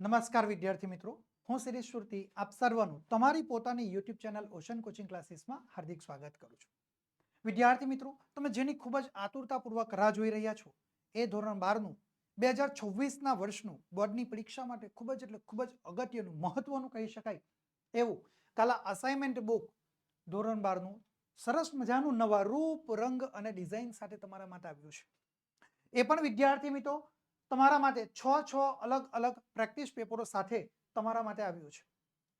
નમસ્કાર વિદ્યાર્થી મિત્રો. હું શ્રી શ્રુતિ આપ સર્વનું તમારી પોતાની યુટ્યુબ ચેનલ ઓશન કોચિંગ ક્લાસીસમાં હાર્દિક સ્વાગત કરું છું. વિદ્યાર્થી મિત્રો, તમે જેની ખૂબ જ આતુરતાપૂર્વક રાહ જોઈ રહ્યા છો, એ ધોરણ બારનું, બે હજાર છવ્વીસના વર્ષનું બોર્ડની પરીક્ષા માટે ખૂબ જ એટલે ખૂબ જ અગત્યનું, મહત્વનું કહી શકાય એવું કાલા અસાઇનમેન્ટ બુક ધોરણ બારનું સરસ મજાનું નવા રૂપ, રંગ અને ડિઝાઇન સાથે તમારા માટે આવ્યું છે. એ પણ વિદ્યાર્થી મિત્રો તમારા માટે છ છ અલગ અલગ પ્રેક્ટિસ પેપરો સાથે તમારા માટે આવ્યું છે.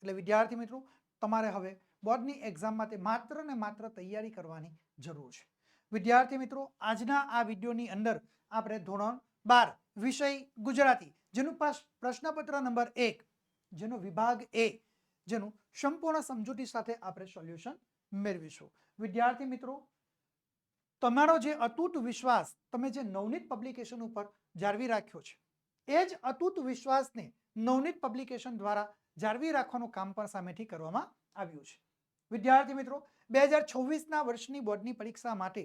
એટલે વિદ્યાર્થી મિત્રો, તમારે હવે બોર્ડની એક્ઝામ માટે માત્ર ને માત્ર તૈયારી કરવાની જરૂર છે. વિદ્યાર્થી મિત્રો, આજના આ વિડીયોની અંદર આપણે ધોરણ બાર વિષય ગુજરાતી, જેનું પાસ પ્રશ્નપત્ર નંબર એક, જેનો વિભાગ એ, જેનું સંપૂર્ણ સમજૂતી સાથે આપણે સોલ્યુશન મેળવીશું. વિદ્યાર્થી મિત્રો, તમારો જે અતૂટ વિશ્વાસ, તમે જે નવનીત પબ્લિકેશન ઉપર જાળવી રાખ્યો છે. એ જ અતૂટ વિશ્વાસને નવનીત પબ્લિકેશન દ્વારા જાળવી રાખવાનું કામ પણ સામેથી કરવામાં આવ્યું છે. વિદ્યાર્થી મિત્રો, બે હજાર છવ્વીસના વર્ષની બોર્ડની પરીક્ષા માટે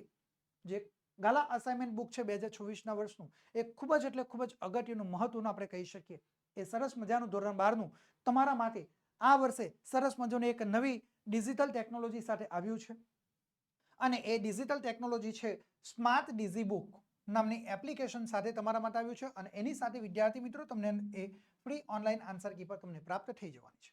જે ગાલા અસાઇનમેન્ટ બુક છે બે હજાર છવ્વીસના વર્ષનું, એ ખૂબ જ એટલે ખૂબ જ અગત્યનું, મહત્વનું આપણે કહી શકીએ. એ સરસ મજાનું ધોરણ બારનું તમારા માટે આ વર્ષે સરસ મજાનું એક નવી ડિજિટલ ટેકનોલોજી સાથે આવ્યું છે. અને એ ડિજિટલ ટેકનોલોજી છે સ્માર્ટ ડીઝી બુક નામની એપ્લિકેશન સાથે તમારા માટે આવ્યું છે અને એની સાથે વિદ્યાર્થી મિત્રો તમને એ ફ્રી ઓનલાઈન આન્સર કી પર તમને પ્રાપ્ત થઈ જવાની છે.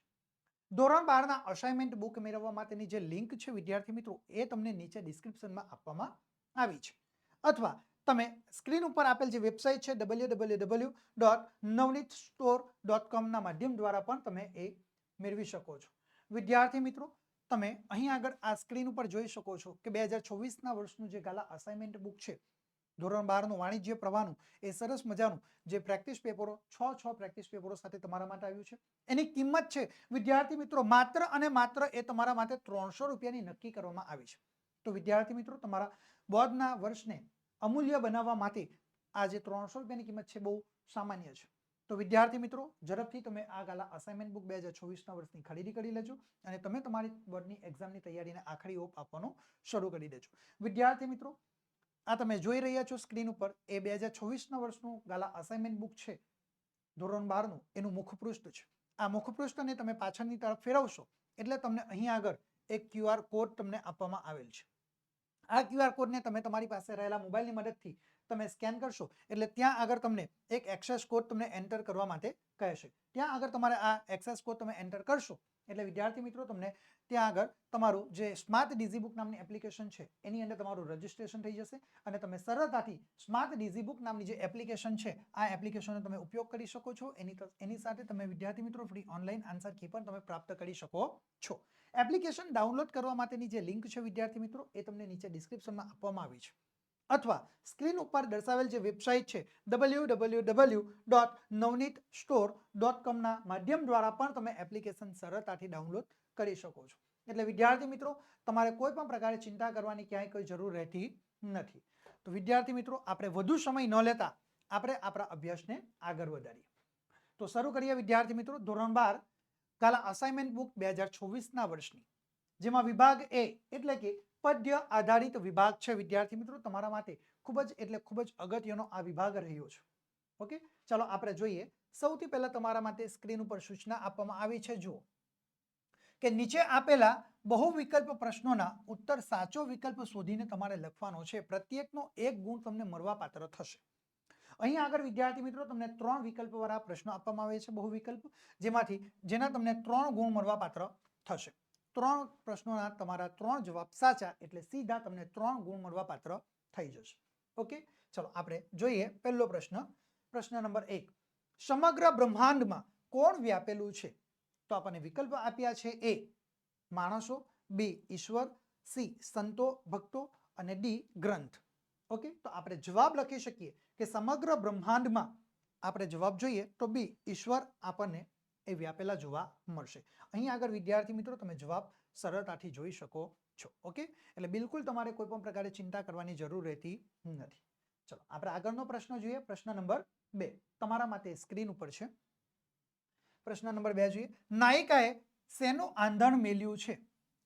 ધોરણ બારના અસાઇનમેન્ટ બુક મેળવવા માટેની જે લિંક છે વિદ્યાર્થી મિત્રો, એ તમને નીચે ડિસ્ક્રિપ્શનમાં આપવામાં આવી છે. અથવા તમે સ્ક્રીન ઉપર આપેલ જે વેબસાઇટ છે W W W dot Navneet store dot કોમના માધ્યમ દ્વારા પણ તમે એ મેળવી શકો છો. વિદ્યાર્થી મિત્રો, તમે અહીં આગળ આ સ્ક્રીન ઉપર જોઈ શકો છો કે બે હજાર ચોવીસના વર્ષનું જે ગાલા અસાઇનમેન્ટ બુક છે ધોરણ બારનું વાણિજ્ય પ્રવાહનું એ સરસ મજાનું જે પ્રેક્ટિસ પેપરો છ છ પ્રેક્ટિસ પેપરો સાથે તમારા માટે આવ્યું છે. એની કિંમત છે, વિદ્યાર્થી મિત્રો, માત્ર અને માત્ર એ તમારા માટે ત્રણસો રૂપિયાની નક્કી કરવામાં આવી છે. તો વિદ્યાર્થી મિત્રો, તમારા બોર્ડના વર્ષને અમૂલ્ય બનાવવા માટે આ જે ત્રણસો રૂપિયાની કિંમત છે, બહુ સામાન્ય છે. તો વિદ્યાર્થી મિત્રો, ઝડપથી તમે આ ગાલા અસાઇનમેન્ટ બુક બે હજાર છવ્વીસના વર્ષની ખરીદી કરી લેજો અને તમે તમારી બોર્ડની એક્ઝામની તૈયારીને આખરી ઓપ આપવાનું શરૂ કરી દેજો. વિદ્યાર્થી મિત્રો આ તમે જોઈ રહ્યા છો સ્ક્રીન ઉપર. એ બે હજાર છવ્વીસના વર્ષનું ગાલા અસાઇનમેન્ટ બુક છે. ધોરણ બારનું. એનું મુખપૃષ્ઠ છે. આ મુખપૃષ્ઠને તમે પાછળની તરફ ફેરવશો એટલે તમને અહીં આગળ એક ક્યુઆર કોડ તમને આપવામાં આવેલ છે. આ ક્યુઆર કોડને તમે તમારી પાસે રહેલા મોબાઈલની મદદથી તમે સ્કેન કરશો એટલે ત્યાં આગળ તમને એક એક્સેસ કોડ તમને એન્ટર કરવા માટે કહેશે ત્યાં આગળ તમારે આ એક્સેસ કોડ તમે એન્ટર કરશો. એટલે વિદ્યાર્થી મિત્રો, તમને ત્યાં આગળ તમારું જે સ્માર્ટ ડીઝી બુક નામની એપ્લિકેશન છે, એની અંદર તમારું રજિસ્ટ્રેશન થઈ જશે અને તમે સરળતાથી સ્માર્ટ ડીઝી બુક નામની જે એપ્લિકેશન છે, આ એપ્લિકેશનનો તમે ઉપયોગ કરી શકો છો. એની એની સાથે તમે વિદ્યાર્થી મિત્રો ફ્રી ઓનલાઈન આન્સર કી પણ તમે પ્રાપ્ત કરી શકો છો. એપ્લિકેશન ડાઉનલોડ કરવા માટેની જે લિંક છે વિદ્યાર્થી મિત્રો, એ તમને નીચે ડિસ્ક્રિપ્શનમાં આપવામાં આવી છે. અથવા સ્ક્રીન ઉપર દર્શાવેલ જે વેબસાઇટ છે W W W dot Navneet store dot કોમના માધ્યમ દ્વારા પણ તમે એપ્લિકેશન સરળતાથી ડાઉનલોડ કરી શકો છો. એટલે વિદ્યાર્થી મિત્રો, તમારે કોઈ પણ પ્રકારે ચિંતા કરવાની ક્યાંય કોઈ જરૂર રહેતી નથી. તો વિદ્યાર્થી મિત્રો, આપણે વધુ સમય ન લેતા આપણે આપણા અભ્યાસને આગળ વધારીએ. તો શરૂ કરીએ વિદ્યાર્થી મિત્રો, ધોરણ બાર, કાલા અસાઇનમેન્ટ બુક બે હજાર છવ્વીસના વર્ષની. જેમાં વિભાગ એ એટલે કે પદ્ય આધારિત વિભાગ છે વિદ્યાર્થી મિત્રો, તમારા માટે ખૂબ જ એટલે ખૂબ જ અગત્યનો આ વિભાગ રહ્યો છે. ઓકે? ચાલો આપણે જોઈએ. સૌથી પહેલા તમારા માટે સ્ક્રીન ઉપર સૂચના આપવામાં આવી છે. જુઓ. કે નીચે આપેલા બહુ વિકલ્પ પ્રશ્નોના ઉત્તર સાચો વિકલ્પ શોધીને તમારે લખવાનો છે. પ્રત્યેકનો એક ગુણ તમને મળવાપાત્ર થશે. અહીં આગળ વિદ્યાર્થી મિત્રો, તમને ત્રણ વિકલ્પવાળા પ્રશ્નો આપવામાં આવે છે બહુ વિકલ્પ જેમાંથી જેના તમને ત્રણ ગુણ મળવાપાત્ર થશે. ત્રણ પ્રશ્નોના તમારા ત્રણ જવાબ સાચા એટલે સીધા તમને ત્રણ ગુણ મળવાપાત્ર થઈ જશે. ઓકે? ચલો, આપણે જોઈએ પહેલો પ્રશ્ન. પ્રશ્ન નંબર એક. સમગ્ર બ્રહ્માંડમાં કોણ વ્યાપેલું છે? તો આપણને વિકલ્પ આપ્યા છે એ માણસો, બી ઈશ્વર, સી સંતો, ભક્તો અને ડી ગ્રંથ. ઓકે? તો આપણે જવાબ લખી શકીએ કે સમગ્ર બ્રહ્માંડમાં આપણે જવાબ જોઈએ તો બી ઈશ્વર આપણને એ વ્યાપેલા જોવા મળશે. અહીં આગળ વિદ્યાર્થી મિત્રો તમે જવાબ સરળતાથી જોઈ શકો છો. ઓકે? એટલે બિલકુલ તમારે કોઈ પણ પ્રકારે ચિંતા કરવાની જરૂર રહેતી નથી. ચલો, આપણે આગળનો પ્રશ્ન જોઈએ. પ્રશ્ન નંબર બે. તમારા માટે સ્ક્રીન ઉપર છે. પ્રશ્ન નંબર બે જોઈએ. નાયિકાએ શેનું આંધણ મેલ્યું છે?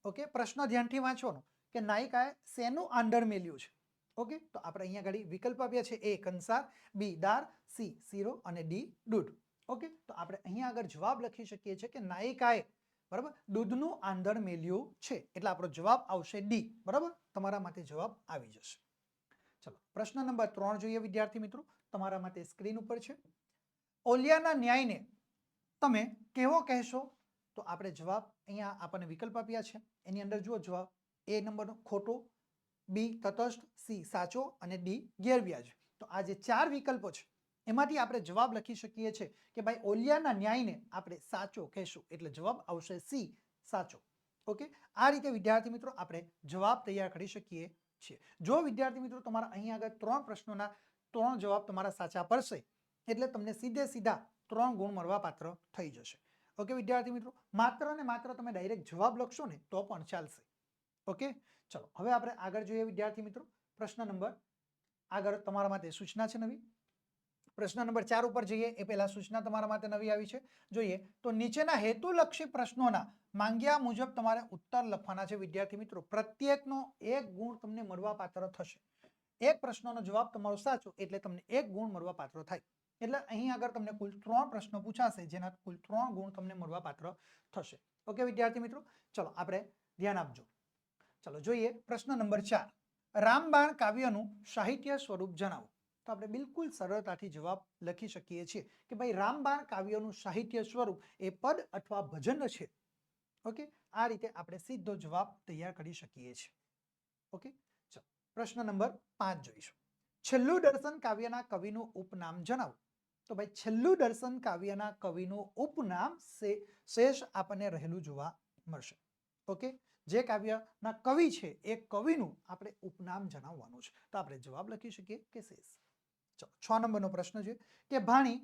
ઓકે, પ્રશ્ન ધ્યાનથી વાંચવાનો. કે નાયિકાએ શેનું આંધણ મેલ્યું છે? ઓકે, તો આપણે અહીંયા આગળ વિકલ્પ આપ્યા છે એ, કંસાર, બી, દાર, સી, શીરો અને ડી, દૂધ. ઓકે, તો આપણે અહીંયા આગળ જવાબ લખી શકીએ છીએ કે નાયિકાએ, બરાબર, દૂધનું આંધણ મેલ્યું છે. એટલે આપણો જવાબ આવશે ડી. બરાબર? તમારા માટે જવાબ આવી જશે. ચલો, પ્રશ્ન નંબર ત્રણ જોઈએ વિદ્યાર્થી મિત્રો. તમારા માટે સ્ક્રીન ઉપર છે. ઓલિયાના ન્યાયને તમે કેવો કહેશો? તો આપણે જવાબ અહીંયા આપણને વિકલ્પ આપ્યા છે. એની અંદર જુઓ જવાબ એ નંબરનો ખોટો, બી તટસ્થ, સી સાચો અને ડી ગેરવ્યાજ. તો આ જે ચાર વિકલ્પો છે, એમાંથી આપણે જવાબ લખી શકીએ છીએ કે ભાઈ ઓલિયાના ન્યાયને આપણે સાચો કહેશું. એટલે જવાબ આવશે સી સાચો. ઓકે? આ રીતે વિદ્યાર્થી મિત્રો આપણે જવાબ તૈયાર કરી શકીએ છીએ. જો વિદ્યાર્થી મિત્રો તમારા અહીં આગળ ત્રણ પ્રશ્નોના ત્રણ જવાબ તમારા સાચા પડશે, એટલે તમને સીધે સીધા ત્રણ ગુણ મળવાપાત્ર થઈ જશે. ઓકે વિદ્યાર્થી મિત્રો? માત્ર ને માત્ર તમે ડાયરેક્ટ જવાબ લખશો ને તો પણ ચાલશે. ઓકે ચલો, હવે આપણે આગળ જોઈએ વિદ્યાર્થી મિત્રો. પ્રશ્ન નંબર, આગળ તમારા માટે સૂચના છે નવી. પ્રશ્ન નંબર ચાર ઉપર જઈએ. એ પહેલા સૂચના તમારા માટે નવી આવી છે. જોઈએ, તો નીચેના હેતુલક્ષી પ્રશ્નોના માંગ્યા મુજબ તમારે ઉત્તર લખવાના છે વિદ્યાર્થી મિત્રો. પ્રત્યેકનો એક ગુણ તમને મળવાપાત્ર થશે. એક પ્રશ્નનો જવાબ તમારો સાચો, એટલે તમને એક ગુણ મળવા પાત્ર થાય. એટલે અહીં આગળ તમને કુલ ત્રણ પ્રશ્નો પૂછાશે, જેના કુલ ત્રણ ગુણ તમને મળવા પાત્ર થશે. ઓકે વિદ્યાર્થી મિત્રો? ચલો, આપણે ધ્યાન આપજો. ચલો, જોઈએ પ્રશ્ન નંબર ચાર. રામબાણ કાવ્યનું સાહિત્ય સ્વરૂપ જણાવો. તો આપણે બિલકુલ સરળતાથી જવાબ લખી શકીએ છીએ કે ભાઈ, રામબાણ કાવ્યનું સાહિત્ય સ્વરૂપ એ પદ અથવા ભજન છે. ઓકે આ રીતે આપણે સીધો જવાબ તૈયાર કરી શકીએ છીએ. ઓકે ચલો, પ્રશ્ન નંબર પાંચ જોઈશું. છેલ્લું દર્શન કાવ્યના કવિનું ઉપનામ જણાવો. તો ભાઈ છેલ્લું દર્શન કાવ્યના કવિનું ઉપનામ શેષ આપણને રહેલું જોવા મળશે. ઓકે? જે કાવ્યના કવિ છે, એ કવિનું આપણે ઉપનામ જણાવવાનું છે. તો આપણે જવાબ લખી શકીએ કે શેષ. ચલો, છ નંબરનો પ્રશ્ન છે કે ભાણી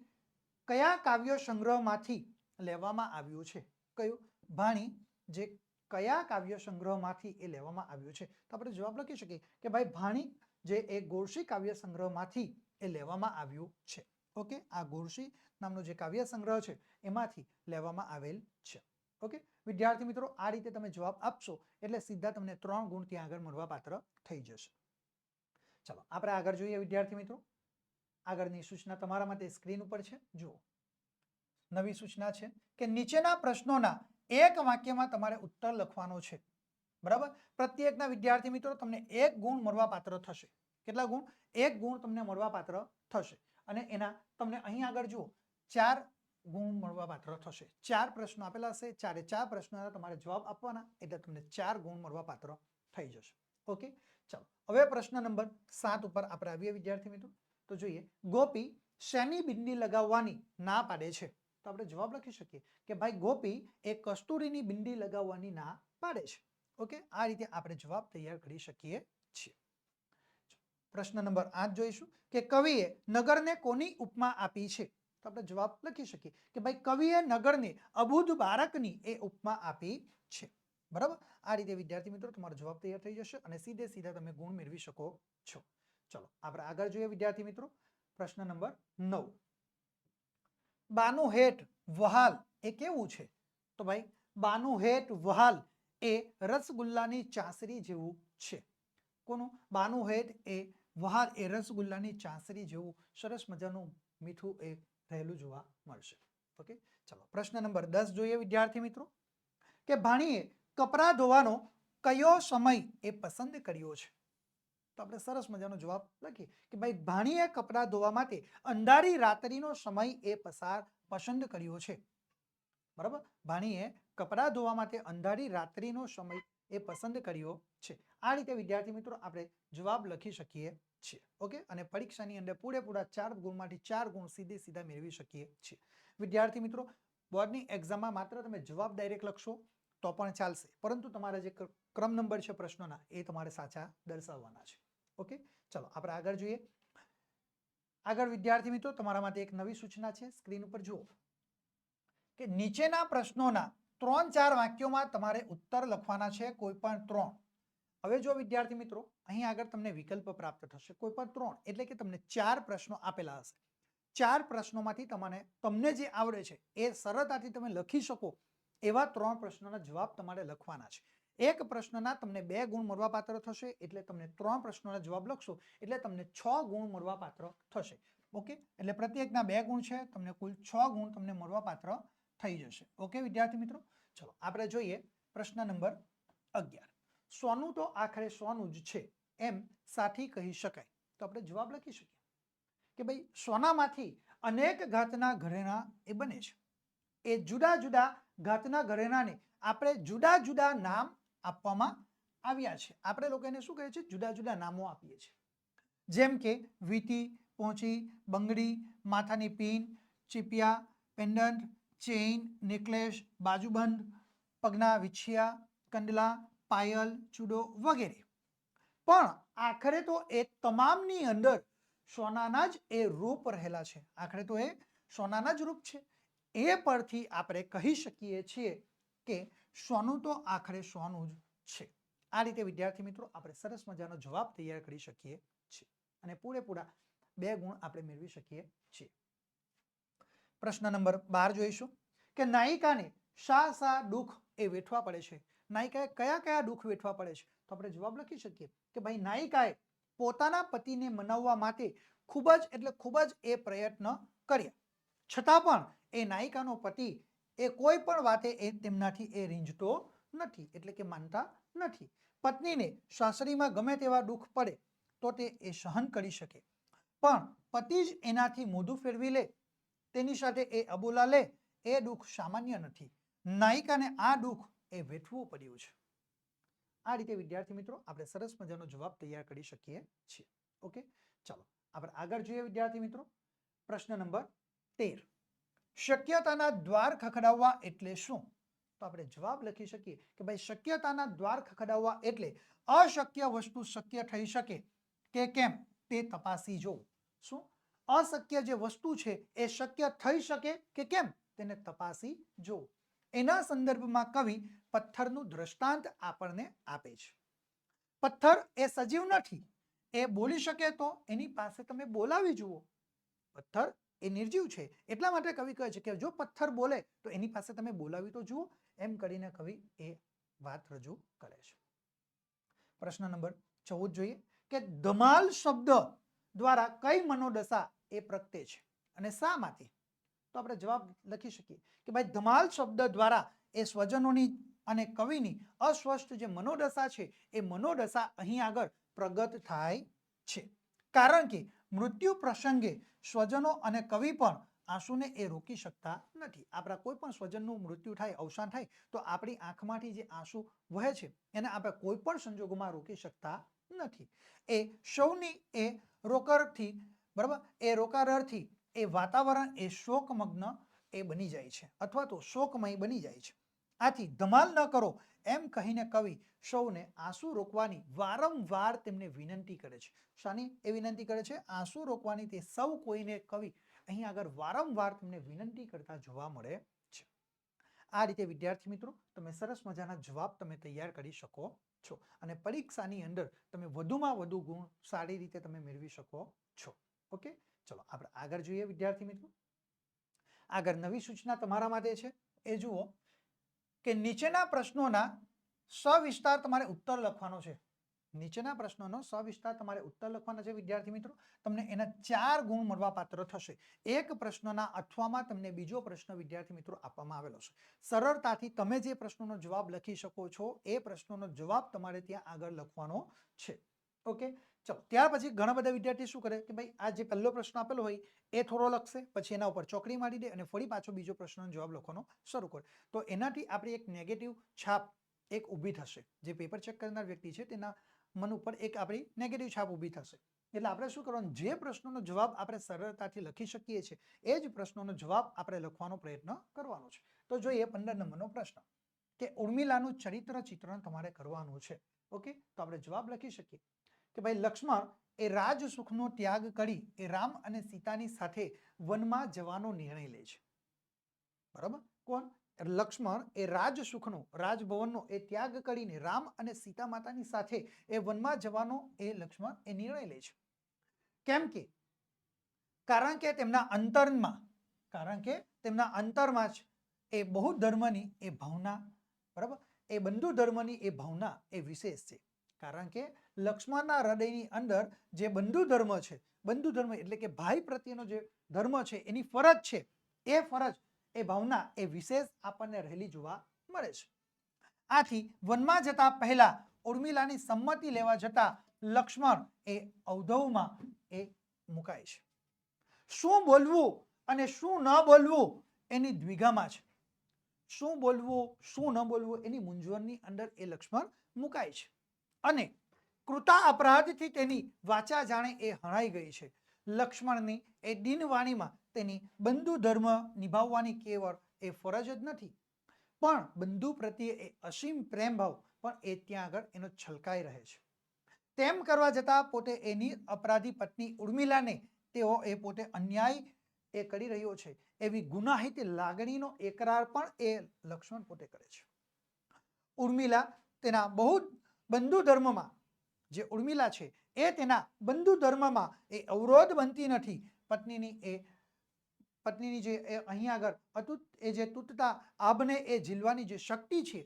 કયા કાવ્ય સંગ્રહમાંથી લેવામાં આવ્યું છે? કયું? ભાણી જે કયા કાવ્ય સંગ્રહમાંથી એ લેવામાં આવ્યું છે? તો આપણે જવાબ લખી શકીએ કે ભાઈ ભાણી જે એ ગોળશી કાવ્ય સંગ્રહમાંથી એ લેવામાં આવ્યું છે. ઓકે? આ ગોળશી નામનો જે કાવ્ય સંગ્રહ છે, એમાંથી લેવામાં આવેલ છે. ઓકે? વિદ્યાર્થી મિત્રો, આ રીતે તમે જવાબ આપશો, એટલે સીધા તમને ત્રણ ગુણ ત્યાં આગળ મળવાપાત્ર થઈ જશે. ચલો, આપણે આગળ જોઈએ વિદ્યાર્થી મિત્રો. આગળની સૂચના તમારા માટે સ્ક્રીન ઉપર છે. જુઓ. નવી સૂચના છે કે નીચેના પ્રશ્નોના એક વાક્યમાં તમારે ઉત્તર લખવાનો છે. બરાબર? પ્રત્યેકના વિદ્યાર્થી મિત્રો, તમને એક ગુણ મળવાપાત્ર થશે. કેટલા ગુણ? એક ગુણ તમને મળવાપાત્ર થશે. અને એના, તમને અહીં આગળ જુઓ, ચાર ગુણ મળવા પાત્ર થશે. ચાર પ્રશ્નો આપેલા હશે, ચારે ચાર પ્રશ્નોના તમારે જવાબ આપવાના, એટલે તમને ચાર ગુણ મળવા પાત્ર થઈ જશે. ઓકે? ચાલો, હવે પ્રશ્ન નંબર સાત ઉપર આપણે આવીએ, વિદ્યાર્થી મિત્રો. તો જોઈએ, ગોપી શેની બિંદી લગાવવાની ના પાડે છે? તો આપણે જવાબ લખી શકીએ કે ભાઈ, ગોપી એ કસ્તુરીની બિંદી લગાવવાની ના પાડે છે. ઓકે? આ રીતે આપણે જવાબ તૈયાર કરી શકીએ છીએ. પ્રશ્ન નંબર આઠ જોઈશું કે કવિએ નગરને કોની ઉપમા આપી છે? તો આપણે જવાબ લખી શકીએ કે ભાઈ કવિએ નગરને અબુધ બાળકની એ ઉપમા આપી છે. બરાબર? આ રીતે વિદ્યાર્થી મિત્રો તમારો જવાબ તૈયાર થઈ જશે અને સીધે સીધા તમે ગુણ મેળવી શકો છો. ચલો, આપણે આગળ જોઈએ વિદ્યાર્થી મિત્રો. પ્રશ્ન નંબર નવ. બાનું હેઠ વહાલ એ કેવું છે? તો ભાઈ, બાનું હેઠ વહાલ એ રસગુલ્લાની ચાસરી જેવું છે. કોનું? બાનું હેઠ એ વહાલ એ રસગુલ્લાની ચાસરી જેવું સરસ મજાનું મીઠું એ રહેલું જોવા મળશે. ઓકે, ચલો, પ્રશ્ન નંબર દસ જોઈએ વિદ્યાર્થી મિત્રો. કે ભાણીએ કપડાં ધોવાનો કયો સમય એ પસંદ કર્યો છે? તો આપણે સરસ મજાનો જવાબ લખીએ કે ભાઈ, ભાણીએ કપડાં ધોવા માટે અંધારી રાત્રિનો સમય એ પસાર પસંદ કર્યો છે. બરાબર? ભાણીએ કપડાં ધોવા માટે અંધારી રાત્રિનો સમય એ પસંદ કર્યો છે. આ રીતે વિદ્યાર્થી મિત્રો આપણે જવાબ લખી શકીએ છીએ, ઓકે? અને પરીક્ષાની અંદર પૂરેપૂરા ચાર ગુણમાંથી ચાર ગુણ સીધે સીધા મેળવી શકીએ છીએ. વિદ્યાર્થી મિત્રો, બોર્ડની એક્ઝામમાં માત્ર તમે જવાબ ડાયરેક્ટ લખશો તો પણ ચાલશે. પરંતુ તમારા જે ક્રમ નંબર છે પ્રશ્નોના, એ તમારે સાચા દર્શાવવાના છે, ઓકે? ચલો, આપણે આગળ જોઈએ. આગળ વિદ્યાર્થી મિત્રો, તમારા માટે એક નવી સૂચના છે, સ્ક્રીન ઉપર જુઓ. કે નીચેના પ્રશ્નોના ત્રણ ચાર વાક્યોમાં તમારે ઉત્તર લખવાના છે, કોઈ પણ ત્રણ. હવે જો વિદ્યાર્થી મિત્રો, અહીં આગળ તમને વિકલ્પ પ્રાપ્ત થશે. કોઈ પણ ત્રણ, એટલે કે તમને ચાર પ્રશ્નો આપેલા હશે. ચાર પ્રશ્નોમાંથી તમને તમને જે આવડે છે, એ સરળતાથી તમે લખી શકો એવા ત્રણ પ્રશ્નોના જવાબ તમારે લખવાના છે. એક પ્રશ્નના તમને બે ગુણ મળવાપાત્ર થશે, એટલે તમને ત્રણ પ્રશ્નોના જવાબ લખશો, એટલે તમને છ ગુણ મળવાપાત્ર થશે. ઓકે? એટલે પ્રત્યેકના બે ગુણ છે, તમને કુલ છ ગુણ તમને મળવાપાત્ર થઈ જશે. ઓકે વિદ્યાર્થી મિત્રો? ચલો, આપણે જોઈએ પ્રશ્ન નંબર અગિયાર. સોનું તો આખરે સોનું જ છે, એમ સાથી કહી શકાય. તો આપણે જવાબ લખી શકીએ કે ભાઈ, સોનામાંથી અનેક ઘાતના ઘરેણા એ બને છે. એ જુદા જુદા ઘાતના ઘરેણાને આપણે જુદા જુદા નામ આપવામાં આવ્યા છે. આપણે લોકો એને શું કહે છે? જુદા જુદા નામો આપીએ છીએ. જેમ કે વીટી, પોંચી, બંગડી, માથાની પીન, ચીપિયા, પેન્ડન્ટ, ચેઇન, નેકલેસ, બાજુબંધ, પગના વિછિયા, કંડલા પાયલ, ચૂડો વગેરે. પણ આખરે તો એ તમામની અંદર સોનાના જ એ રૂપ રહેલા છે. આખરે તો એ સોનાના જ રૂપ છે. એ પરથી આપણે કહી શકીએ છીએ કે સોનું તો આખરે સોનું જ છે. આ રીતે, વિદ્યાર્થી મિત્રો, આપણે સરસ મજાનો જવાબ તૈયાર કરી શકીએ છીએ. અને પૂરેપૂરા બે ગુણ આપણે મેળવી શકીએ છીએ. પ્રશ્ન નંબર બાર જોઈશું કે નાયિકાને શા શા દુઃખ એ વેઠવા પડે છે? નાયિકાએ કયા કયા દુઃખ વેઠવા પડે છે? તો આપણે જવાબ લખી શકીએ કે ભાઈ, નાયિકાએ પોતાના પતિને મનાવવા માટે ખૂબ જ એટલે ખૂબ જ એ પ્રયત્ન કર્યા. છતાં પણ એ નાયિકાનો પતિ એ કોઈ પણ વાતે એ તેમનાથી એ રીંઝતો નથી, એટલે કે માનતા નથી. પત્નીને સાસરીમાં ગમે તેવા દુઃખ પડે તો તે એ સહન કરી શકે. પણ પતિ જ એનાથી મોઢું ફેરવી લે, તેની સાથે એ અબોલા લે, એ દુઃખ સામાન્ય નથી. નાયિકાને આ દુઃખ એ વેઠવું પડ્યું છે. આ રીતે, વિદ્યાર્થી મિત્રો, આપણે સરસ મજાનો જવાબ તૈયાર કરી શકીએ છીએ. ઓકે? ચાલો, આપણે આગળ જોઈએ, વિદ્યાર્થી મિત્રો. પ્રશ્ન નંબર તેર. શક્યતાના દ્વાર ખખડાવવા એટલે શું? તો આપણે જવાબ લખી શકીએ કે ભાઈ, શક્યતાના દ્વાર ખખડાવવા એટલે અશક્ય વસ્તુ શક્ય થઈ શકે કે કેમ? તે તપાસી જોવું. શું? અશક્ય જે વસ્તુ છે એ શક્ય થઈ શકે કે કેમ? તેને તપાસી જોવું. એના સંદર્ભમાં કવિ પથ્થરનું દ્રષ્ટાંત આપણને આપે છે. પથ્થર એ સજીવ નથી, એ બોલી શકે તો એની પાસે તમે બોલાવી જુઓ. પથ્થર એ નિર્જીવ છે, એટલા માટે કવિ કહે છે કે જો પથ્થર બોલે તો એની પાસે તમે બોલાવી તો જુઓ, એમ કરીને કવિ એ વાત રજૂ કરે છે. પ્રશ્ન નંબર ચૌદ જોઈએ કે ધમાલ શબ્દ દ્વારા કઈ મનોદશા એ પ્રગટે છે અને શા માટે? તો આપણે જવાબ લખી શકીએ કે ભાઈ ધમાલ શબ્દ દ્વારા એ સ્વજનોની અને કવિની અસ્વસ્થ જે મનોદશા છે, એ મનોદશા અહીં આગળ પ્રગટ થાય છે. કારણ કે મૃત્યુ પ્રસંગે સ્વજનો અને કવિ પણ આંસુને એ રોકી શકતા નથી. આપણા કોઈ પણ સ્વજનનું મૃત્યુ થાય, અવસાન થાય, તો આપણી આંખમાંથી જે આંસુ વહે છે, એને આપણે કોઈ પણ સંજોગોમાં રોકી શકતા નથી. એ સૌની એ રોકરથી, બરાબર? એ રોકારથી એ વાતાવરણ, એ શોકમગ્ન એ બની જાય છે અથવા તો શોકમય બની જાય છે. આથી ધમાલ ન કરો એમ કહીને કવિ સૌને આંસુ રોકવાની વારંવાર તેમને વિનંતી કરે છે. શાની એ વિનંતી કરે છે? આંસુ રોકવાની તે સૌ કોઈને કવિ અહીં આગળ વારંવાર તેમને વિનંતી કરતા જોવા મળે છે. આ રીતે વિદ્યાર્થી મિત્રો, તમે સરસ મજાના જવાબ તમે તૈયાર કરી શકો છો અને પરીક્ષાની અંદર તમે વધુમાં વધુ ગુણ સારી રીતે તમે મેળવી શકો છો. ઓકે? ચલો, આપણે આગળ જોઈએ વિદ્યાર્થી મિત્રો. આગળ નવી સૂચના તમારા માટે છે. એ જુઓ કે નીચેના પ્રશ્નોના સવિસ્તાર તમારે ઉત્તર લખવાનો છે. નીચેના પ્રશ્નોનો સવિસ્તાર તમારે ઉત્તર લખવાના છે વિદ્યાર્થી મિત્રો. તમને એના ચાર ગુણ મળવાપાત્ર થશે. એક પ્રશ્નના અઠવામાં તમને બીજો પ્રશ્ન વિદ્યાર્થી મિત્રો આપવામાં આવેલો છે. સરળતાથી તમે જે પ્રશ્નોનો જવાબ લખી શકો છો, એ પ્રશ્નોનો જવાબ તમારે ત્યાં આગળ લખવાનો છે. ઓકે? ચલો ત્યાર પછી ઘણા બધા વિદ્યાર્થી શું કરે કે ભાઈ, આ જે પહેલો પ્રશ્ન આપેલો હોય, એ થોડો લખશે, પછી એના ઉપર ચોકડી મારી દે અને ફરી પાછો બીજો પ્રશ્નનો જવાબ લખવાનો શરૂ કરે. તો એનાથી આપણી એક નેગેટિવ છાપ એક ઊભી થશે. જે પેપર ચેક કરનાર વ્યક્તિ છે, તેના મન ઉપર એક આપણી નેગેટિવ છાપ ઊભી થશે. એટલે આપણે શું કરવાનું? જે પ્રશ્નોનો જવાબ આપણે સરળતાથી લખી શકીએ છીએ, એ જ પ્રશ્નોનો જવાબ આપણે લખવાનો પ્રયત્ન કરવાનો છે. તો જોઈએ પંદર નંબરનો પ્રશ્ન. કે ઉર્મિલાનું ચરિત્ર ચિત્રણ તમારે કરવાનું છે. ઓકે? તો આપણે જવાબ લખી શકીએ. કે ભાઈ લક્ષ્મણ એ રાજસુખનો ત્યાગ કરી એ રામ અને સીતાની સાથે વનમાં જવાનો નિર્ણય લે છે. બરાબર? કોણ? લક્ષ્મણ એ રાજસુખનો રાજભવનનો એ ત્યાગ કરીને રામ અને સીતા માતાની સાથે એ વનમાં જવાનો એ લક્ષ્મણ એ નિર્ણય લે છે. કેમ કે? કારણ કે તેમના અંતરમાં, કારણ કે તેમના અંતરમાં જ એ બહુ ધર્મની એ ભાવના, બરાબર? એ બંધુ ધર્મની એ ભાવના એ વિશેષ છે. કારણ કે લક્ષ્મણના હૃદયની અંદર જે બંધુ ધર્મ છે, બંધુ ધર્મ એટલે કે ભાઈ પ્રત્યેનો જે ધર્મ છે, એની ફરજ છે. એ ફરજ, એ ભાવના, એ વિશેષ આપણને રહેલી જોવા મળે છે. આથી વનમાં જતા પહેલા ઉર્મિલાની સંમતિ લેવા જતા લક્ષ્મણ એ અવધવમાં એ મુકાય છે. શું બોલવું અને શું ન બોલવું એની દ્વિગામાં છે. શું બોલવું, શું ન બોલવું એની મૂંઝવણની અંદર એ લક્ષ્મણ મુકાય છે. અને કૃતા અપરાધથી તેની વાચા જાણે એ હણાઈ ગઈ છે. લક્ષ્મણની એ દિનવાણીમાં તેની બંધુ ધર્મ નિભાવવાની કેવળ એ ફરજ જ નથી. પણ બંધુ પ્રત્યે એ અસીમ પ્રેમ ભાવ પણ એ ત્યાં આગળ એનો છલકાઈ રહે છે. તેમ કરવા જતાં પોતે એની અપરાધી પત્ની ઉર્મિલાને તેઓ એ પોતે અન્યાય એ કરી રહ્યો છે. એવી ગુનાહિત લાગણીનો એકરાર પણ એ લક્ષ્મણ પોતે કરે છે. ઉર્મિલા તેના બહુ બંધુ ધર્મમાં જે ઉર્મિલા છે, એ તેના બંધુ ધર્મમાં એ અવરોધ બનતી નથી. પત્નીની એ, પત્નીની જે એ અહીં આગળ અતુત, એ જે તૂટતા આભને એ ઝીલવાની જે શક્તિ છે,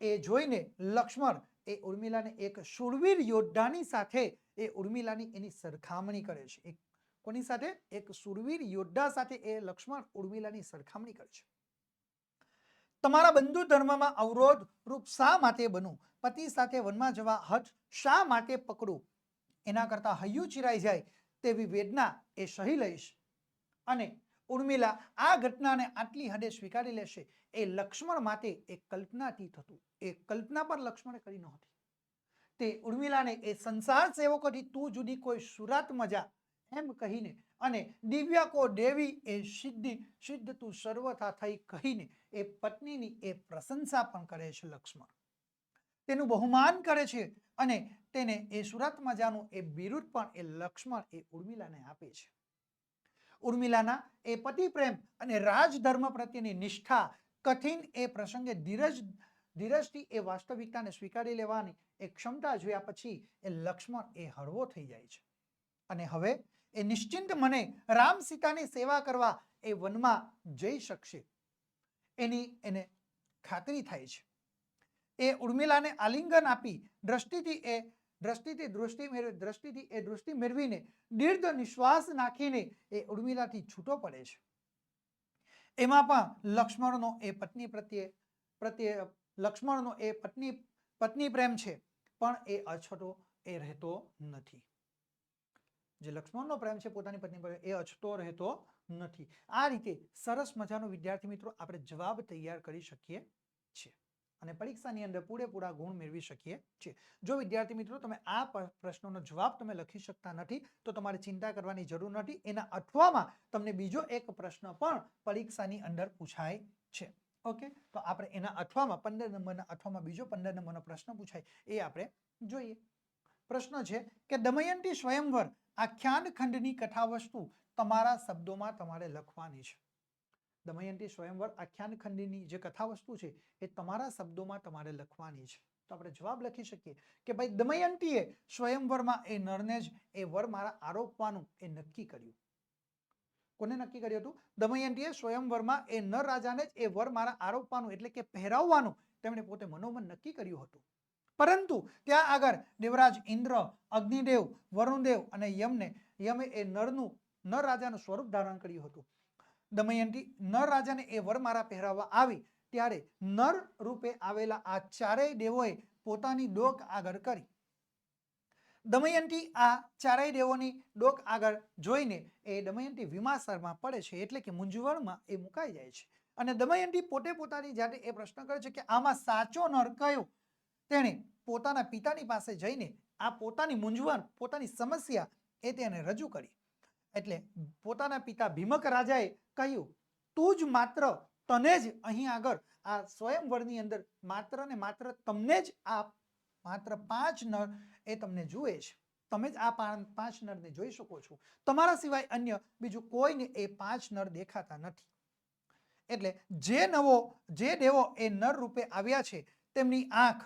એ જોઈને લક્ષ્મણ એ ઉર્મિલાને એક શૂરવીર યોદ્ધાની સાથે, એ ઉર્મિલાની એની સરખામણી કરે છે. એક કોની સાથે? એક શૂરવીર યોદ્ધા સાથે એ લક્ષ્મણ ઉર્મિલાની સરખામણી કરે છે. તમારા બંધુ ધર્મમાં અવરોધ રૂપ શા માટે બનવું પતિ સાથે વનમાં જવા હઠ શા માટે પકડું? એના કરતા હૈયું ચિરાઈ જાય તેવી વેદના એ સહી લઈશ. અને ઉર્મિલા આ ઘટનાને આટલી હદે સ્વીકારી લેશે. એ લક્ષ્મણ માટે એ કલ્પનાતીત હતું. એ કલ્પના પણ લક્ષ્મણે કરી નહોતી. તે ઉર્મિલાને એ સંસાર સેવકોથી તું જુદી કોઈ સુરાત મજા? એમ કહીને અને દિવ્ય કો દેવી એ સિદ્ધિ સિદ્ધ તું સર્વથા થઈ કહીને એ પત્નીની એ પ્રશંસા પણ કરે છે લક્ષ્મણ. તેનું બહુમાન કરે છે અને તેને એ સુરત મજાનું એ બિરુદ પણ એ લક્ષ્મણ એ ઉર્મિલાને આપે છે. ઉર્મિલાના એ પતિ પ્રેમ અને રાજધર્મ પ્રત્યેની નિષ્ઠા કઠિન એ પ્રસંગે ધીરજ ધીરજથી એ વાસ્તવિકતાને સ્વીકારી લેવાની એ ક્ષમતા જોયા પછી એ લક્ષ્મણ એ હળવો થઈ જાય છે. અને હવે એ નિશ્ચિંત મને રામ સીતાની સેવા કરવા એ વનમાં જઈ શકશે. એની એને ખાતરી થાય છે. એ ઉર્મિલાને આલિંગન આપી દ્રષ્ટિથી એ દ્રષ્ટિથી દૃષ્ટિ મેળવી દ્રષ્ટિથી એ દૃષ્ટિ મેળવીને દીર્ઘ નિશ્વાસ નાખીને એ ઉર્મિલાથી છૂટો પડે છે. એમાં પણ લક્ષ્મણનો એ પત્ની પ્રત્યે પ્રત્યે, લક્ષ્મણનો એ પત્ની પત્ની પ્રેમ છે, પણ એ અછતો એ રહેતો નથી. જે લક્ષ્મણનો પ્રેમ છે પોતાની પત્ની પર એ અછતો રહેતો નથી. આ રીતે સરસ મજાનો વિદ્યાર્થી મિત્રો આપણે જવાબ તૈયાર કરી શકીએ છીએ અને પરીક્ષાની અંદર પૂરેપૂરા ગુણ મેળવી શકીએ છીએ. જો વિદ્યાર્થી મિત્રો તમે આ પ્રશ્નોનો જવાબ તમે લખી શકતા નથી, તો તમારે ચિંતા કરવાની જરૂર નથી. એના અઠવામાં તમને બીજો એક પ્રશ્ન પણ પરીક્ષાની અંદર પૂછાય છે. ઓકે? તો આપણે એના અઠવામાં, પંદર નંબરના અઠવામાં બીજો પંદર નંબરનો પ્રશ્ન પૂછાય. એ આપણે જોઈએ. પ્રશ્ન છે કે દમયંતી સ્વયંવર આખ્યાન ખંડની કથા વસ્તુ તમારા શબ્દોમાં તમારે લખવાની છે. દમયંતી સ્વયંવર આખ્યાન ખંડની જે કથા વસ્તુ છે એ તમારા શબ્દોમાં તમારે લખવાની છે. તો આપણે જવાબ લખી શકીએ કે ભાઈ દમયંતીએ સ્વયંવરમાં એ નરને જ એ વર મારા આરોપવાનું એ નક્કી કર્યું. કોને નક્કી કર્યું હતું? દમયંતીએ સ્વયંવરમાં એ નર રાજાને જ એ વર મારા આરોપવાનું એટલે કે પહેરાવવાનું તેમણે પોતે મનોમન નક્કી કર્યું હતું. પરંતુ ત્યાં આગળ દેવરાજ ઇન્દ્ર, અગ્નિદેવ, વરુણદેવ અને યમને, યમે એ નરનું નર રાજાનું સ્વરૂપ ધારણ કર્યું હતું. દમયંતી નર રાજાને એ વરમાળા પહેરાવવા આવી, ત્યારે નર રૂપે આવેલા આ ચારેય દેવોએ પોતાની ડોક આગળ કરી. દમયંતી આ ચારેય દેવોની ડોક આગળ જોઈને એ દમયંતી વિમાસરમાં પડે છે એટલે કે મૂંઝવણમાં એ મુકાઈ જાય છે. અને દમયંતી પોતે પોતાની જાતે એ પ્રશ્ન કરે છે કે આમાં સાચો નર કયો? તેણે પોતાના પિતાની પાસે જઈને આ પોતાની મૂંઝવણ, પોતાની સમસ્યા એ તેને રજૂ કરી. એટલે પોતાના પિતા ભીમક રાજાએ કહ્યું, તું જ માત્ર તને જ અહીં આગળ, આ સ્વયંવરની અંદર માત્ર ને માત્ર તમને જ આ માત્ર પાંચ નર એ તમને જુએ છે. તમે જ આ પાંચ નરને જોઈ શકો છો. તમારા સિવાય અન્ય બીજું કોઈને એ પાંચ નર દેખાતા નથી. એટલે જે નવો, જે દેવો એ નર રૂપે આવ્યા છે, તેમની આંખ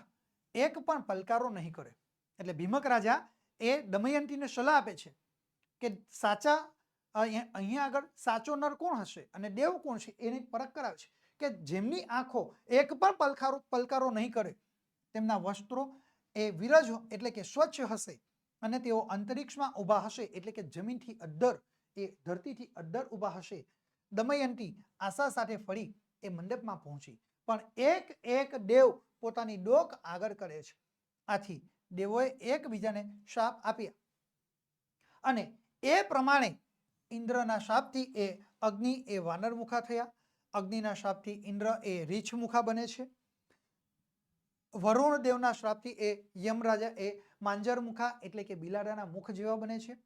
એક પણ પલકારો નહીં કરે. એટલે ભીમક રાજા એ દમયંતીને સલાહ આપે છે કે સાચા અહીં અહીંયા આગળ સાચો નર કોણ હશે અને દેવ કોણ છે એની પરખ કરાવે છે. કે જેમની આંખો એક પણ પલકારો પલકારો નહીં કરે, તેમના વસ્ત્રો એ વિરજ એટલે કે સ્વચ્છ હશે અને તેઓ અંતરિક્ષમાં ઊભા હશે એટલે કે જમીનથી અદ્દર, એ ધરતીથી અદ્દર ઊભા હશે. દમયંતી આશા સાથે ફરી એ મંડપમાં પહોંચી. પણ એક એક દેવ પોતાની ડોક આગળ કરે છે. આથી દેવોએ એકબીજાને શાપ આપ્યા. અને એ પ્રમાણે ઇન્દ્રના શાપથી એ અગ્નિ એ વાનરમુખા થયા. અગ્નિના શાપથી ઇન્દ્ર એ રીછમુખા બને છે. વરુણ દેવના શ્રાપથી એ યમરાજા એ માંજરમુખા એટલે કે બિલાડાના મુખ જેવા બને છે.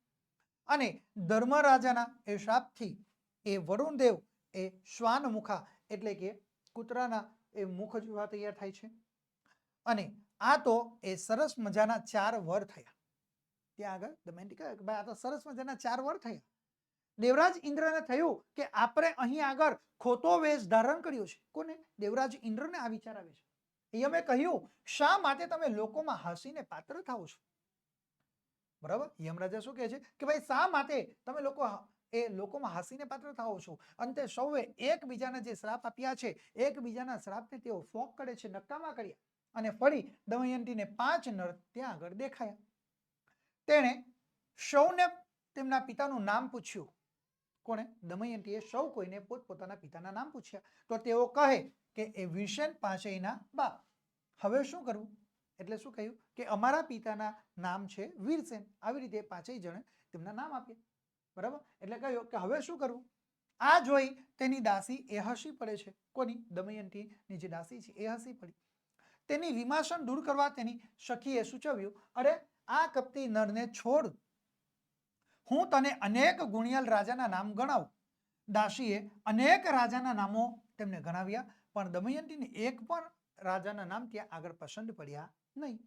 અને ધર્મરાજાના એ શાપથી એ વરુણ દેવ એ શ્વાનમુખા એટલે કે કૂતરાના એ મુખ જોવા તૈયાર થાય છે. અને આ તો એ સરસ મજાના ચાર વર થયા. ત્યાં આગળ દમયંતી કહે ભાઈ આ તો સરસ મજાના ચાર વર થયા. દેવરાજ ઇન્દ્રને થયું કે આપણે અહીં આગળ ખોટો વેશ ધારણ કર્યો છે. કોને? દેવરાજ ઇન્દ્રને આ વિચાર આવે છે. યમે કહ્યું, શા માટે તમે લોકોમાં હસીને પાત્ર થાઓ છો? બરાબર? યમરાજા શું કહે છે? કે ભાઈ, શા માટે તમે લોકો એ લોકોમાં હસીને પાત્ર થાઓ છો. અંતે સૌએ એકબીજાના જે શ્રાપ આપ્યા છે, એકબીજાના શ્રાપને તેઓ ફોક કરે છે, નકામા કર્યા અને ફરી દમયંતીને પાંચ નર ત્યાં આગળ દેખાયા. તેણે સૌને તેમના પિતાનું નામ પૂછ્યું. કોણે? દમયંતીએ સૌ કોઈને પોતપોતાના પિતાના નામ પૂછ્યા. તો તેઓ કહે કે એ વિષન પાંચેયના બાપ. હવે શું કરવું? એટલે શું કહ્યું? કે અમારા પિતાના નામ છે વીરસેન. આવી રીતે પાંચેય જણે તેમના નામ આપ્યા. બરાબર? એટલે કહ્યું કે હવે શું કરવું? આ જોઈ તેની દાસી એ હસી પડે છે. કોની? દમયંતીની જે દાસી છે, એ હસી પડી. તેની વિમાસન દૂર કરવા તેની સખીએ સૂચવ્યું, અરે, આ કપટી નરને છોડ. હું તને અનેક ગુણિયલ રાજાના નામ ગણાવું. દાસીએ અનેક રાજાના નામો તેમને ગણાવ્યા, પણ દમયંતીને એક પણ રાજાના નામ ત્યાં આગળ પસંદ પડ્યા નહીં.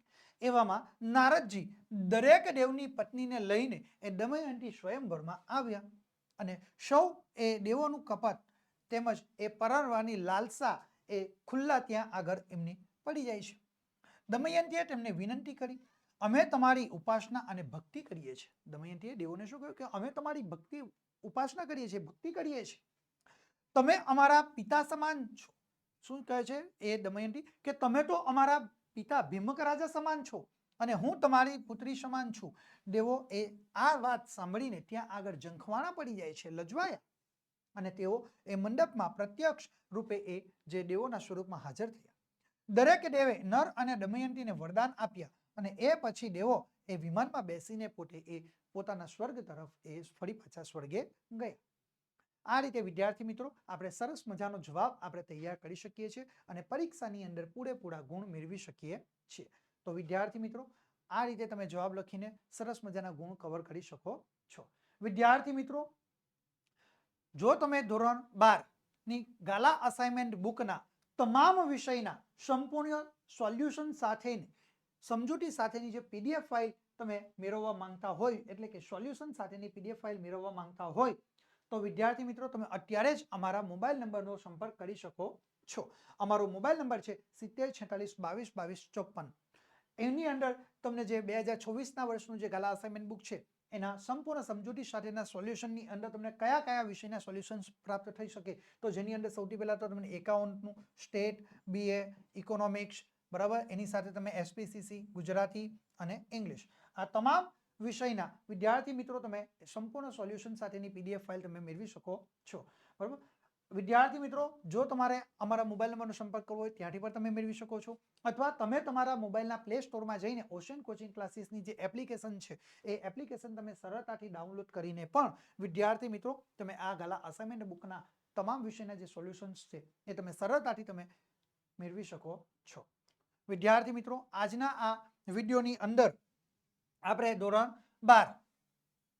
એવામાં નારદજી દરેક દેવની પત્નીને લઈને એ દમયંતી સ્વયંવરમાં આવ્યા અને સૌ એ દેવોનું કપટ તેમજ એ પરણવાની લાલસા એ ખુલ્લા ત્યાં આગળ એમની પડી જાય છે. દમયંતીએ તેમને વિનંતી કરી, અમે તમારી ઉપાસના અને ભક્તિ કરીએ છીએ. દમયંતીએ દેવોને શું કહ્યું કે, અમે તમારી ભક્તિ, ઉપાસના કરીએ છીએ, ભક્તિ કરીએ છીએ. તમે અમારા પિતા સમાન છો. શું કહે છે? એ દમયંતી કે તમે તો અમારા પિતા ભીમક રાજા સમાન છો અને હું તમારી પુત્રી સમાન છું. દેવો, એ આ વાત સાંભળીને ત્યાં આગળ જંખવાણા પડી જાય છે, લજવાયા. અને તેઓ એ મંડપમાં પ્રત્યક્ષ રૂપે એ જે દેવોના સ્વરૂપમાં હાજર થયા. દરેક દેવે નર અને દમયંતીને વરદાન આપ્યા અને એ પછી દેવો એ વિમાનમાં બેસીને પોતે એ પોતાના સ્વર્ગ તરફ એ ફરી પાછા સ્વર્ગે ગયા. આ રીતે વિદ્યાર્થી મિત્રો, આપણે સરસ મજાનો જવાબ આપણે તૈયાર કરી શકીએ છીએ અને પરીક્ષાની અંદર પૂરેપૂરા ગુણ મેળવી શકીએ છીએ. તો વિદ્યાર્થી મિત્રો, આ રીતે તમે જવાબ લખીને સરસ મજાના ગુણ કવર કરી શકો છો. વિદ્યાર્થી મિત્રો, જો તમે ધોરણ બારની ગાલા અસાઇનમેન્ટ બુકના તમામ વિષયના સંપૂર્ણ સોલ્યુશન સાથેની સમજૂતી સાથેની જે પીડીએફ ફાઇલ તમે મેળવવા માંગતા હોય, એટલે કે સોલ્યુશન સાથેની પીડીએફ ફાઇલ મેળવવા માંગતા હોય તો વિદ્યાર્થી મિત્રો, તમે અત્યારે જ અમારા મોબાઈલ નંબરનો સંપર્ક કરી શકો છો. અમારો મોબાઈલ નંબર છે સિત્તેર છેતાલીસ બાવીસ બાવીસ ચોપન એની અંદર તમને જે બે હજાર ચોવીસના વર્ષનું જે ગાલા અસાઇનમેન્ટ બુક છે, એના સંપૂર્ણ સમજૂતી સાથેના સોલ્યુશનની અંદર તમને કયા કયા વિષયના સોલ્યુશન્સ પ્રાપ્ત થઈ શકે, તો જેની અંદર સૌથી પહેલાં તો તમને એકાઉન્ટનું સ્ટેટ બીએ ઇકોનોમિક્સ બરાબર? એની સાથે તમે એસપીસીસી ગુજરાતી અને ઇંગ્લિશ આ તમામ વિષયના વિદ્યાર્થી મિત્રો તમે સંપૂર્ણ સોલ્યુશન સાથેની પીડીએફ ફાઇલ તમે મેળવી શકો છો. બરાબર? વિદ્યાર્થી મિત્રો, જો તમારે અમારા મોબાઈલ નંબરનો સંપર્ક કરવો હોય ત્યાંથી પણ તમે મેળવી શકો છો. અથવા તમે તમારા મોબાઈલના પ્લે સ્ટોરમાં જઈને ઓશન કોચિંગ ક્લાસીસની જે એપ્લિકેશન છે, એ એપ્લિકેશન તમે સરળતાથી ડાઉનલોડ કરીને પણ વિદ્યાર્થી મિત્રો, તમે આ ગાલા અસાઇનમેન્ટ બુકના તમામ વિષયના જે સોલ્યુશન્સ છે, એ તમે સરળતાથી તમે મેળવી શકો છો. વિદ્યાર્થી મિત્રો, આજના આ વિડીયોની અંદર આપણે ધોરણ બાર.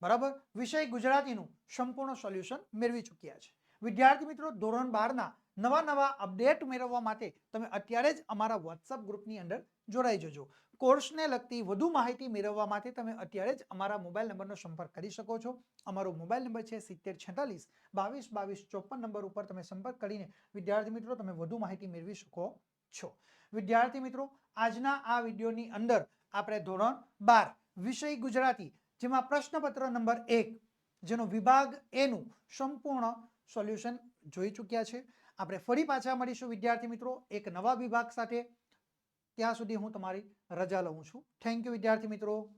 બરાબર? વિષય ગુજરાતીનું સંપૂર્ણ સોલ્યુશન મેળવી ચૂક્યા છે. વિદ્યાર્થી મિત્રો, ધોરણ બારના નવા નવા અપડેટ મેળવવા માટે તમે અત્યારે જ અમારા વોટ્સઅપ ગ્રુપની અંદર જોડાઈ જજો. કોર્સને લગતી વધુ માહિતી મેળવવા માટે તમે અત્યારે જ અમારા મોબાઈલ નંબરનો સંપર્ક કરી શકો છો. અમારો મોબાઈલ નંબર છે સિત્તેર છેતાલીસ, બાવીસ બાવીસ, ચોપન નંબર ઉપર તમે સંપર્ક કરીને વિદ્યાર્થી મિત્રો, તમે વધુ માહિતી મેળવી શકો છો. વિદ્યાર્થી મિત્રો, આજના આ વિડીયોની અંદર આપણે ધોરણ બાર વિષય ગુજરાતી, જેમાં પ્રશ્નપત્ર નંબર એક, જેનો વિભાગ એનું સંપૂર્ણ સોલ્યુશન જોઈ ચૂક્યા છે. આપણે ફરી પાછા મળીશું, વિદ્યાર્થી મિત્રો, એક નવા વિભાગ સાથે. ત્યાં સુધી હું તમારી રજા લઉં છું. થેન્ક યુ વિદ્યાર્થી મિત્રો.